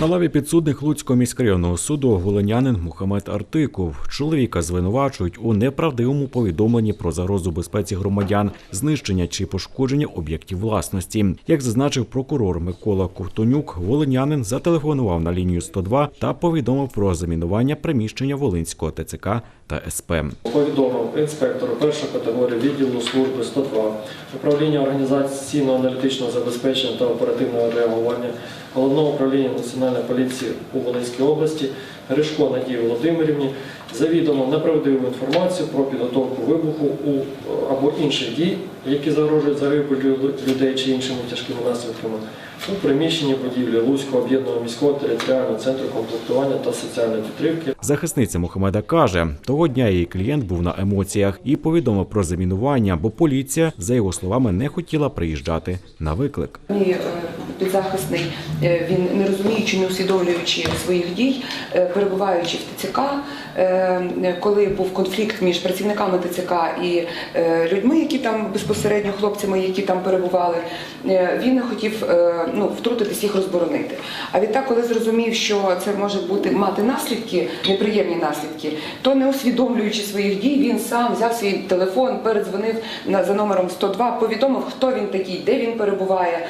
На лаві підсудних Луцького міськрайонного суду волинянин Мухаммед Артиков. Чоловіка звинувачують у неправдивому повідомленні про загрозу безпеці громадян, знищення чи пошкодження об'єктів власності. Як зазначив прокурор Микола Ковтонюк, волинянин зателефонував на лінію 102 та повідомив про замінування приміщення Волинського ТЦК та СП. Повідомив інспектору першої категорії відділу служби 102 управління організаційно-аналітичного забезпечення та оперативного реагування головного управління національної поліції у Волинській області Гришко Надії Володимирівні завідомо неправдиву інформацію про підготовку вибуху у або інших дій, які загрожують загибелю людей чи іншими тяжкими наслідками у приміщенні будівлі Луцького об'єднаного міського територіального центру комплектування та соціальної підтримки Захисниця Мухамеда каже, того дня її клієнт був на емоціях і повідомив про замінування, бо поліція, за його словами, не хотіла приїжджати на виклик. Мій е, підзахисний, е, він не розуміючи, не усвідомлюючи своїх дій, е, перебуваючи в ТЦК, е, коли був конфлікт між працівниками ТЦК і людьми, які там безпосередньо хлопцями, які там перебували, він хотів е, ну, втрутитись їх розборонити. А відтак, коли зрозумів, що це може бути мати наслідки, неприємні наслідки, то не усвідомлюючи своїх дій, він сам взяв свій телефон, передзвонив за номером 102, повідомив, хто він такий, де він перебуває,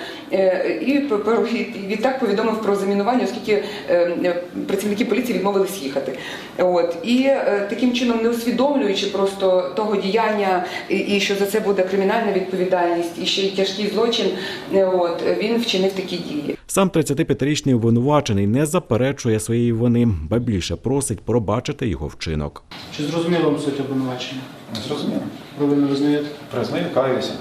і і відтак повідомив про замінування, оскільки е, е, працівники поліції відмовились їхати. От і е, таким чином, не усвідомлюючи просто того діяння, і, що за це буде кримінальна відповідальність, і ще й тяжкий злочин, от він вчинив такі дії. Сам 35-річний обвинувачений не заперечує своєї вини, ба більше просить пробачити його вчинок. Чи зрозуміла вам суть обвинувачення? Зрозуміло. Ви не визнаєте? Признаю, каюся.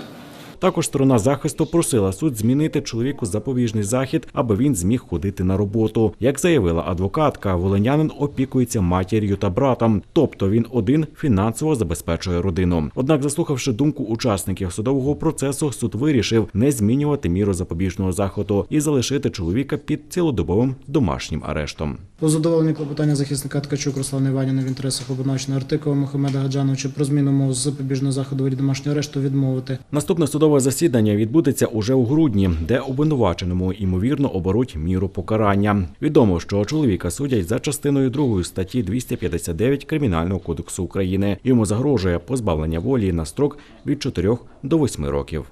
Також сторона захисту просила суд змінити чоловіку запобіжний захід, аби він зміг ходити на роботу. Як заявила адвокатка, волинянин опікується матір'ю та братом, тобто він один фінансово забезпечує родину. Однак, заслухавши думку учасників судового процесу, суд вирішив не змінювати міру запобіжного заходу і залишити чоловіка під цілодобовим домашнім арештом. У задоволенні клопотання захисника Ткачук Руслана Іванівни в інтересах обвинуваченого Артикова Мохамеда Гаджановича про зміну мов запобіжного заходу від домашнього арешту відмовити. Наступне судове засідання відбудеться уже у грудні, де обвинуваченому ймовірно оберуть міру покарання. Відомо, що чоловіка судять за частиною 2 статті 259 Кримінального кодексу України. Йому загрожує позбавлення волі на строк від 4 до 8 років.